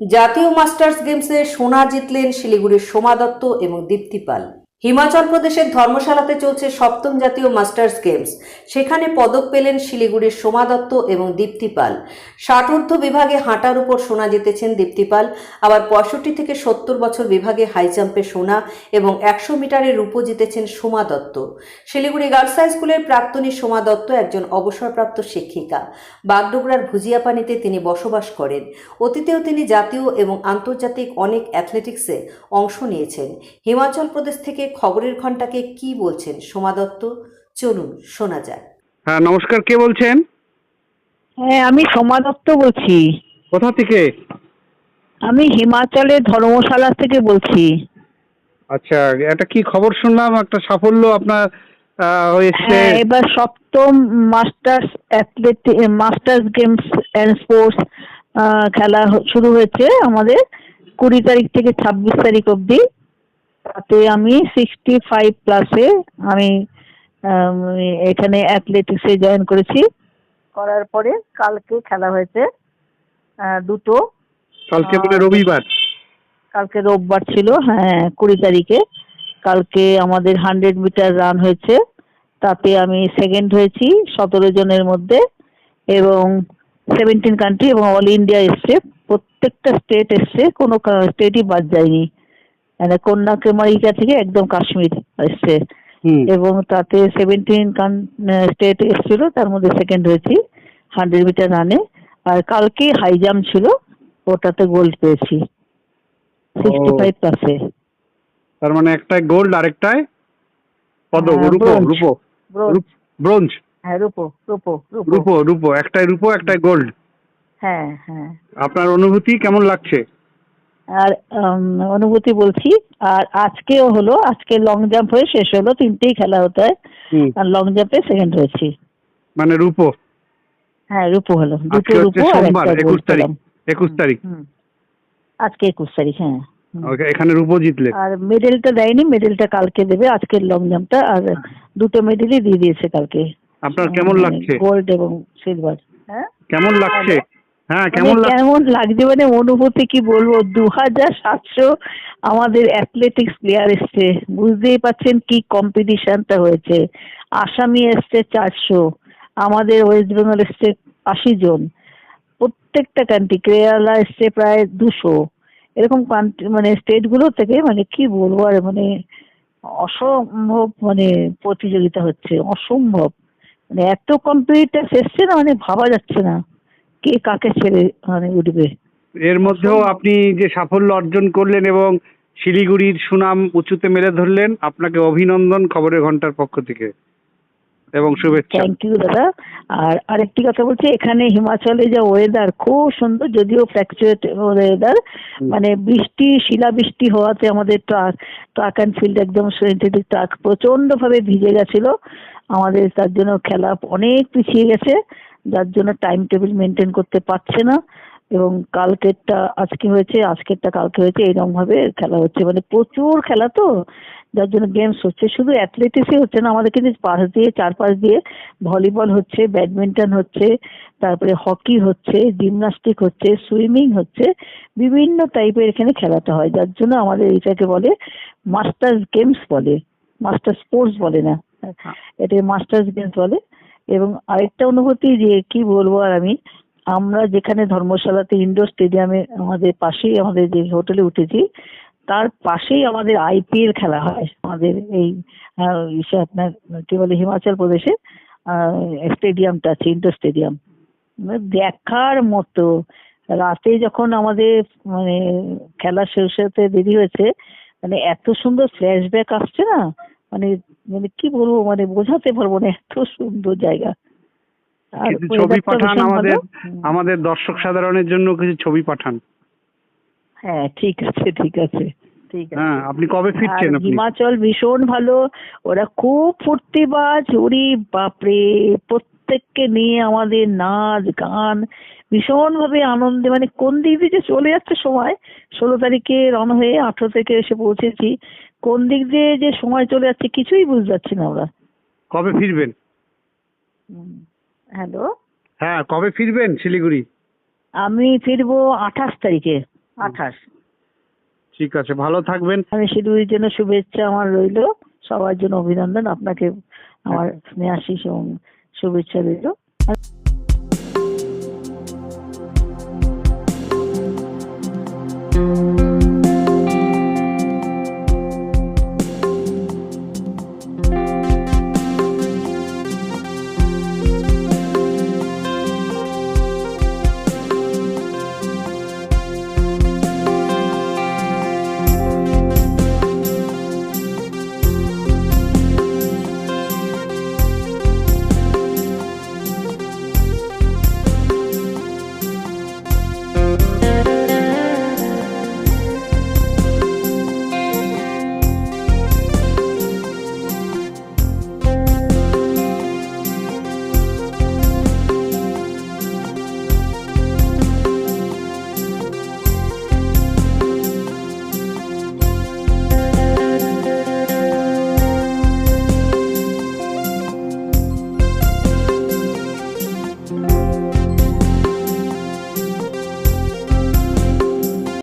জাতীয় মাস্টার্স গেমসে সোনা জিতলেন শিলিগুড়ির সোমা দত্ত এবং দীপ্তি পাল। হিমাচল প্রদেশের ধর্মশালাতে চলছে সপ্তম জাতীয় মাস্টার্স গেমস। সেখানে পদক পেলেন শিলিগুড়ির সোমা দত্ত এবং দীপ্তি পাল। বিভাগে হাঁটার উপর সোনা জিতেছেন দীপ্তি পাল। আবার পঁয়ষট্টি থেকে সত্তর বছর বিভাগে হাই জাম্পে সোনা এবং একশো মিটারে রূপো জিতেছেন সোমা দত্ত। শিলিগুড়ি গার্লস হাই স্কুলের প্রাক্তনী সোমা দত্ত একজন অবসরপ্রাপ্ত শিক্ষিকা। বাগডোগরার ভুজিয়াপানিতে তিনি বসবাস করেন। অতীতেও তিনি জাতীয় এবং আন্তর্জাতিক অনেক অ্যাথলেটিক্সে অংশ নিয়েছেন। হিমাচল প্রদেশ থেকে খবরের ঘণ্টাকে কি বলছেন? সোমা দত্ত চলুন শোনা যাক। হ্যাঁ নমস্কার কে বলছেন? হ্যাঁ আমি সোমা দত্ত বলছি। কোথা থেকে? আমি হিমাচলের ধর্মশালা থেকে বলছি। আচ্ছা একটা কি খবর শুনলাম? একটা সাফল্য আপনার আহ, হয়েছে। হ্যাঁ এবার সপ্তম masters athletic masters games and sports খেলা শুরু হয়েছে আমাদের কুড়ি তারিখ থেকে ছাব্বিশ তারিখ অবধি। তাতে আমি সিক্সটি ফাইভ প্লাসে আমি এখানে অ্যাথলেটিক্সে জয়েন করেছি। করার পরে কালকে খেলা হয়েছে দুটো। কালকে মানে রবিবার? কালকে রোববার ছিল হ্যাঁ কুড়ি তারিখে। কালকে আমাদের হান্ড্রেড মিটার রান হয়েছে তাতে আমি সেকেন্ড হয়েছি সতেরো জনের মধ্যে এবং সেভেন্টিন কান্ট্রি এবং অল ইন্ডিয়া এসছে। প্রত্যেকটা স্টেট এসছে কোনো স্টেটই বাদ যায়নি। কন্যাকুমারিকা থেকে একদম কাশ্মীর এসছে এবং তাতে সেভেন্টিন স্টেট এসেছিল তার মধ্যে সেকেন্ড হয়েছি হান্ড্রেড মিটার রানে আর কালকে হাই জাম্প ছিল ওটাতে গোল্ড পেয়েছি সিক্সটি ফাইভ প্লাসে তার মানে একটাই গোল্ড আরেকটায় পদক রূপো রূপো। ব্রোঞ্জ ব্রোঞ্জ হ্যাঁ রূপো রূপো রূপো। রূপো রূপো একটাই রূপো একটাই গোল্ড হ্যাঁ হ্যাঁ। আপনার অনুভূতি কেমন লাগছে? আর অনুভূতি বলছি। আর আজকেও হলো আজকে লং জাম্প হয়ে শেষ হলো তিনটেই খেলা হতে হয়। আর লং জাম্পে সেকেন্ড হয়েছি। মানে রূপো? হ্যাঁ রূপো হলো। দুটো রূপো আর একটা একুশ তারিখ। একুশ তারিখ। আজকে একুশ তারিখ হ্যাঁ। এখানে রূপো জিতলে? আর মেডেলটা দেয়নি মেডেলটা কালকে দেবে আজকের লং জাম্পটা আর দুটো মেডেলই দিয়ে দিয়েছে কালকে। আপনার কেমন লাগছে? গোল্ড এবং সিলভার হ্যাঁ? কেমন লাগছে? হ্যাঁ মানে কেমন লাগছে কেমন লাগছে মানে অনুভূতি কি বলব? দু হাজার সাতশো আমাদের অ্যাথলেটিক্স প্লেয়ার এসছে। বুঝতেই পারছেন কি কম্পিটিশনটা হয়েছে। আসামি এসছে চারশো আমাদের ওয়েস্ট বেঙ্গল এসছে আশি জন প্রত্যেকটা কান্ট্রি কেরালা এসছে প্রায় দুশো। এরকম কান্ট্রি মানে স্টেটগুলো থেকে মানে কি বলব আর মানে অসম্ভব মানে প্রতিযোগিতা হচ্ছে অসম্ভব। মানে এত কম্পিটিটার এসছে না মানে ভাবা যাচ্ছে না। কে কাকে ছেড়ে মানে উঠবে? এর মধ্যেও আপনি যে সাফল্য অর্জন করলেন এবং শিলিগুড়ির সুনাম উঁচুতে মেলে ধরলেন আপনাকে অভিনন্দন খবরের ঘণ্টার পক্ষ থেকে। এবং শুভেচ্ছা। থ্যাংক ইউ দাদা। আর আরেকটি কথা বলছি এখানে হিমাচলে যা ওয়েদার খুব সুন্দর যদিও ফ্ল্যাকচুয়েট ওয়েদার মানে বৃষ্টি শিলা বৃষ্টি হওয়াতে আমাদের ট্রাক ট্রাক অ্যান্ড ফিল্ড একদম সিনথেটিক ট্রাক প্রচণ্ড ভাবে ভিজে গেছিল। আমাদের তার জন্য খেলা অনেক পিছিয়ে গেছে। যার জন্য টাইম টেবিল মেনটেন করতে পারছে না এবং কালকেরটা আজকে হয়েছে আজকেরটা কালকে হয়েছে এরকম ভাবে খেলা হচ্ছে। মানে প্রচুর খেলা তো যার জন্য গেমস হচ্ছে। শুধু অ্যাথলেটিক্সই হচ্ছে না আমাদের কিন্তু পাশ দিয়ে চারপাশ দিয়ে ভলিবল হচ্ছে ব্যাডমিন্টন হচ্ছে তারপরে হকি হচ্ছে জিমনাস্টিক হচ্ছে সুইমিং হচ্ছে বিভিন্ন টাইপের এখানে খেলাটা হয়। যার জন্য আমাদের এটাকে বলে মাস্টার্স গেমস বলে। মাস্টার স্পোর্টস বলে না। এটাকে মাস্টার্স গেমস বলে। এবং আরেকটা অনুভূতি যে কি বলব আর আমি, আমরা যেখানে ধর্মশালাতে ইন্ডোর স্টেডিয়ামে আমাদের পাশেই আমাদের যে হোটেলে উঠেছি, তার পাশেই আমাদের আইপিএল খেলা হয়। আমাদের এই আপনার, কি বলে, হিমাচল প্রদেশে স্টেডিয়ামটা আছে ইন্ডোর স্টেডিয়াম মানে দেখার মতো, রাতে যখন আমাদের মানে খেলা শেষ হতে দেরি হয়েছে মানে এত সুন্দর ফ্ল্যাশব্যাক আসছে না মানে মানে কি বলব মানে বোঝাতে পারব না এত সুন্দর জায়গা। ছবি পাঠান আমাদের আমাদের দর্শক সাধারণের জন্য কিছু ছবি পাঠান। হ্যাঁ ঠিক আছে ঠিক আছে। ঠিক আছে। হ্যাঁ আপনি কবে ফিরছেন আপনি? হিমাচল ভীষণ ভালো ওরা খুব ফুর্তিবাজ ওরে বাপরে প্রত্যেককে নিয়ে আমাদের নাচ গান ভীষণ ভাবে আনন্দে মানে কোন দিক দিয়ে যে চলে যাচ্ছে সময় ষোলো তারিখে রওনা হয়ে আঠেরো থেকে এসে পৌঁছেছি। কোন দিক দিয়ে যে সময় চলে যাচ্ছে কিছুই বুঝতে পারছি না ওরা কবে ফিরবেন? হ্যালো? হ্যাঁ কবে ফিরবেন শিলিগুড়ি? আমি ফিরবো আঠাশ তারিখে আঠাশ। ঠিক আছে ভালো থাকবেন। আমি শিলিগুড়ির জন্য শুভেচ্ছা আমার রইল সবার জন্য অভিনন্দন আপনাকে আমার স্নেহাশিস এবং শুভেচ্ছা রইল।